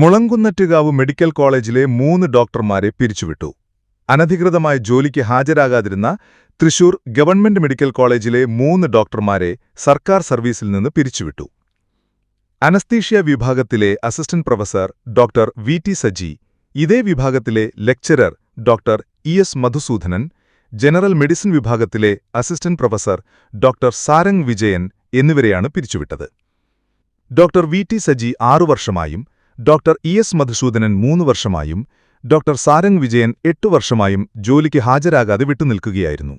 മുളങ്കുന്നറ്റുകാവ് medical കോളേജിലെ മൂന്ന് ഡോക്ടർമാരെ പിരിച്ചുവിട്ടു. അനധികൃതമായ ജോലിക്ക് ഹാജരാകാതിരുന്ന തൃശൂർ ഗവൺമെന്റ് മെഡിക്കൽ കോളേജിലെ മൂന്ന് ഡോക്ടർമാരെ സർക്കാർ സർവീസിൽ നിന്ന് പിരിച്ചുവിട്ടു. അനസ്തീഷ്യ വിഭാഗത്തിലെ assistant professor doctor V T Saji ഇതേ വിഭാഗത്തിലെ lecturer doctor E S Madhusoodanan general medicine വിഭാഗത്തിലെ assistant professor doctor Sarang Vijayan എന്നിവരെയാണ് പിരിച്ചുവിട്ടത്. ഡോക്ടർ വി ടി സജി ആറു വർഷമായും ഡോക്ടർ ഇ എസ് മധുസൂദനൻ മൂന്ന് വർഷമായും ഡോക്ടർ സാരംഗ് വിജയൻ എട്ടു വർഷമായും ജോലിക്ക് ഹാജരാകാതെ വിട്ടുനിൽക്കുകയായിരുന്നു.